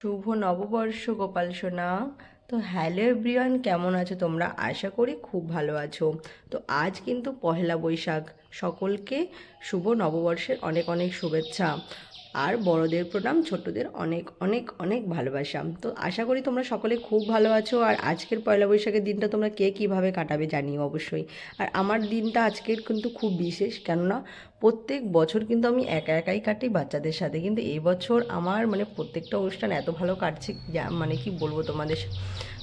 শুভ নববর্ষ, গোপাল সোনা। তো হ্যালো এভরিওয়ান, কেমন আছো তোমরা? আশা করি খুব ভালো আছো। তো আজ কিন্তু পহেলা বৈশাখ। সকলকে শুভ নববর্ষের অনেক অনেক শুভেচ্ছা আর বড়দের প্রণাম, ছোটদের অনেক অনেক অনেক ভালোবাসা। তো আশা করি তোমরা সকলে খুব ভালো আছো। আর আজকের পয়লা বৈশাখের দিনটা তোমরা কে কীভাবে কাটাবে জানিও অবশ্যই। আর আমার দিনটা আজকের কিন্তু খুব বিশেষ। কেননা প্রত্যেক বছর কিন্তু আমি একা একাই কাটি বাচ্চাদের সাথে। কিন্তু এবছর আমার মানে প্রত্যেকটা অনুষ্ঠান এত ভালো কাটছে মানে কি বলব তোমাদের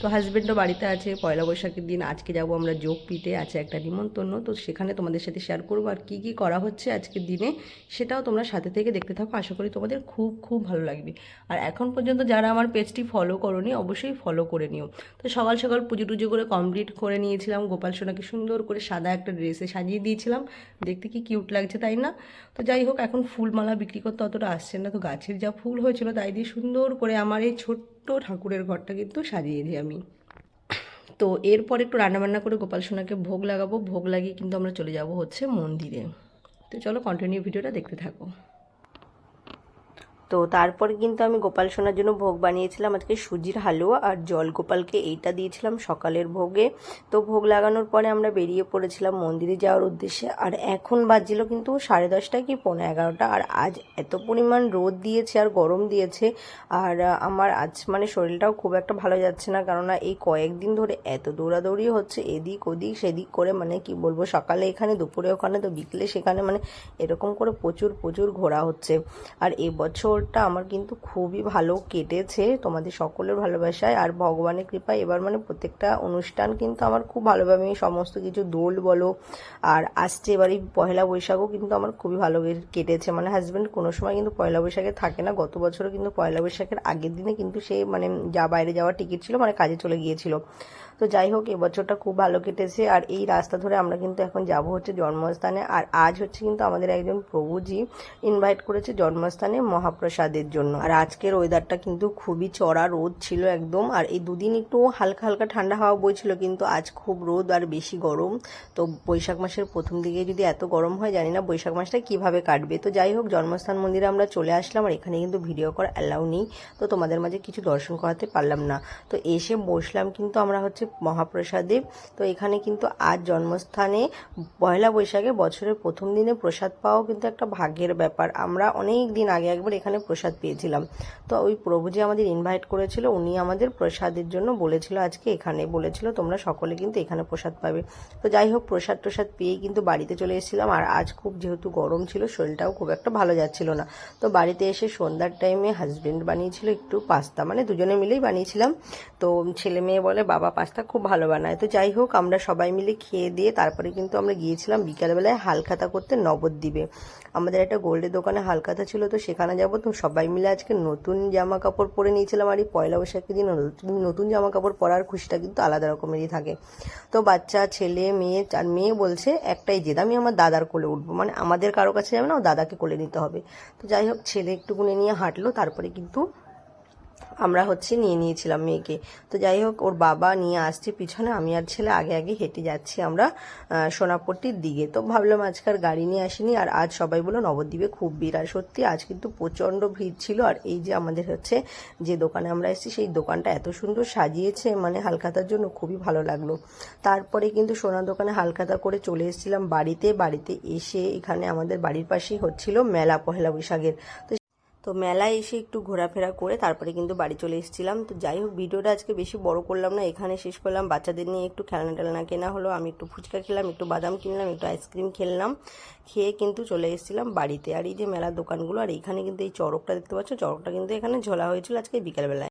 তো হাজব্যান্ডও বাড়িতে আছে, পয়লা বৈশাখের দিন আজকে যাব আমরা যোগ পিঠে, আছে একটা নিমন্ত্রণ। তো সেখানে তোমাদের সাথে শেয়ার করব আর কী কী করা হচ্ছে আজকের দিনে সেটাও তোমরা সাথে থেকে দেখতে থাকো। আশা করি তোমাদের খুব খুব ভালো লাগবে। আর এখন পর্যন্ত যারা আমার পেজটি ফলো করোনি অবশ্যই ফলো করে নিও। তো সকাল সকাল পুজো টুজো করে কমপ্লিট করে নিয়েছিলাম। গোপাল সোনাকে সুন্দর করে সাদা একটা ড্রেসে সাজিয়ে দিয়েছিলাম। দেখতে কি কিউট লাগছে তাই না? তো যাই হোক, এখন ফুলমালা বিক্রি করতে অতটা আসছে না। তো গাছের যা ফুল হয়েছিল তাই দিয়ে সুন্দর করে আমার এই ছোট্ট ঠাকুরের ঘরটা কিন্তু সাজিয়ে দিই আমি। তো এরপর একটু রান্নাবান্না করে গোপাল সোনাকে ভোগ লাগাবো। ভোগ লাগিয়ে কিন্তু আমরা চলে যাব হচ্ছে মন্দিরে। তো চলো কন্টিনিউ ভিডিওটা দেখতে থাকো। তো তারপর কিন্তু আমি গোপাল সোনার জন্য ভোগ বানিয়েছিলাম। আজকে সুজির হালুয়া আর জল গোপালকে এইটা দিয়েছিলাম সকালের ভোগে। তো ভোগ লাগানোর পরে আমরা বেরিয়ে পড়েছিলাম মন্দিরে যাওয়ার উদ্দেশ্যে। আর এখন বাজছিল কিন্তু সাড়ে দশটা কি পৌনে এগারোটা। আর আজ এত পরিমাণ রোদ দিয়েছে আর গরম দিয়েছে। আর আমার আজ মানে শরীরটাও খুব একটা ভালো যাচ্ছে না। কেননা এই কয়েকদিন ধরে এত দৌড়াদৌড়ি হচ্ছে, এদিক ওদিক সেদিক করে মানে কি বলব, সকালে এখানে, দুপুরে ওখানে, তো বিকেলে সেখানে মানে এরকম করে প্রচুর প্রচুর ঘোরা হচ্ছে। আর এবছরটা আমার কিন্তু খুবই ভালো কেটেছে তোমাদের সকলের ভালোবাসায়। আর ভগবানের কৃপায় এবার মানে প্রত্যেকটা অনুষ্ঠান কিন্তু আমার খুব ভালোভাবে সমস্ত কিছু দোল বলো, আর আসছে এবার এই পয়লা বৈশাখও কিন্তু আমার খুবই ভালো কেটেছে। মানে হাজব্যান্ড কোনো সময় কিন্তু পয়লা বৈশাখে থাকে না। গত বছরও কিন্তু পয়লা বৈশাখের আগের দিনে কিন্তু সে মানে যা বাইরে যাওয়ার টিকিট ছিল মানে কাজে চলে গিয়েছিল। তো যাই হোক, এবছরটা খুব ভালো কেটেছে। আর এই রাস্তা ধরে আমরা কিন্তু এখন যাব হচ্ছে জন্মস্থানে। আর আজ হচ্ছে কিন্তু আমাদের একজন প্রভুজি ইনভাইট করেছে জন্মস্থানে মহাপ্রসাদের জন্য। আর আজকের ওয়েদারটা কিন্তু খুবই চড়া রোদ ছিল একদম। আর এই দুদিন একটু হালকা হালকা ঠান্ডা হাওয়া বইছিল, কিন্তু আজ খুব রোদ আর বেশি গরম। তো বৈশাখ মাসের প্রথম দিকে যদি এত গরম হয়, জানি না বৈশাখ মাসটা কীভাবে কাটবে। তো যাই হোক, জন্মস্থান মন্দিরে আমরা চলে আসলাম আর এখানে কিন্তু ভিডিও করা অ্যালাউ নেই। তো তোমাদের মাঝে কিছু দর্শন করাতে পারলাম না। তো এসে বসলাম কিন্তু আমরা হচ্ছে মহাপ্রসাদে। তো এখানে কিন্তু আজ জন্মস্থানে পয়লা বৈশাখে বছরের প্রথম দিনে প্রসাদ পাওয়াও কিন্তু একটা ভাগ্যের ব্যাপার। আমরা অনেক দিন আগে একবার এখানে প্রসাদ পেয়েছিলাম। তো ওই প্রভু যে আমাদের ইনভাইট করেছিল, উনি আমাদের প্রসাদের জন্য বলেছিল আজকে এখানে। বলেছিল, তোমরা সকলে কিন্তু এখানে প্রসাদ পাবে। তো যাই হোক, প্রসাদ প্রসাদ পেয়েই কিন্তু বাড়িতে চলে এসেছিলাম। আর আজ খুব যেহেতু গরম ছিল, শরীরটাও খুব একটা ভালো যাচ্ছিল না। তো বাড়িতে এসে সন্ধ্যার টাইমে হাজবেন্ড বানিয়েছিল একটু পাস্তা। মানে দুজনে মিলেই বানিয়েছিলাম। তো ছেলে মেয়ে বলে, বাবা পাস্তা খুব ভালো বানায়। তো যাই হোক, আমরা সবাই মিলে খেয়ে দিয়ে তারপরে কিন্তু আমরা গিয়েছিলাম বিকালবেলায় হালখাতা করতে নবদ্বীপে। আমাদের একটা গোল্ডের দোকানে হালখাতা ছিল, তো সেখানে যাব। তো সবাই মিলে আজকে নতুন জামা কাপড় পরে নিয়েছিলাম। আর এই পয়লা বৈশাখের দিন নতুন নতুন জামা কাপড় পরার খুশিটা কিন্তু আলাদা রকমেরই থাকে। তো বাচ্চা, ছেলে, মেয়ে, আর মেয়ে বলছে, একটাই জেদ, আমি আমার দাদার কোলে উঠবো। মানে আমাদের কারও কাছে যাবে না, ও দাদাকে কোলে নিতে হবে। তো যাই হোক, ছেলে একটুকুনে নিয়ে হাঁটলো, তারপরে কিন্তু আমরা হচ্ছে নিয়ে নিয়েছিলাম মেয়েকে। তো যাই হোক, ওর বাবা নিয়ে আসছে পিছনে, আমি আর ছেলে আগে আগে হেঁটে যাচ্ছি আমরা সোনাপট্টির দিকে। তো ভাবলাম আজকাল গাড়ি নিয়ে আসিনি, আর আজ সবাই বলো নবদ্বীপে খুব ভিড় আর সত্যি, আজ কিন্তু প্রচণ্ড ভিড় ছিল, আর এই যে আমাদের হচ্ছে যে দোকানে আমরা এসেছি, সেই দোকানটা এত সুন্দর সাজিয়েছে মানে হালখাতার জন্য খুবই ভালো লাগল। তারপরে কিন্তু সোনার দোকানে হালখাতা করে চলে এসেছিলাম বাড়িতে। বাড়িতে এসে এখানে আমাদের বাড়ির পাশেই হচ্ছিল মেলা, পহেলা বৈশাখের। তো তো মেলায় এসে একটু ঘোরাফেরা করে তারপরে কিন্তু বাড়ি চলে এসেছিলাম। তো যাই হোক, ভিডিওটা আজকে বেশি বড় করলাম না, এখানে শেষ করলাম। বাচ্চাদের নিয়ে একটু খেলনা টেলনা কেনা হলো, আমি একটু ফুচকা খেলাম, একটু বাদাম কিনলাম, একটু আইসক্রিম খেললাম, খেয়ে কিন্তু চলে এসেছিলাম বাড়িতে। আর এই যে মেলার দোকানগুলো, আর এখানে কিন্তু এই চরকটা দেখতে পাচ্ছ চরকটা কিন্তু এখানে ঝোলা হয়েছিল আজকে বিকালবেলায়।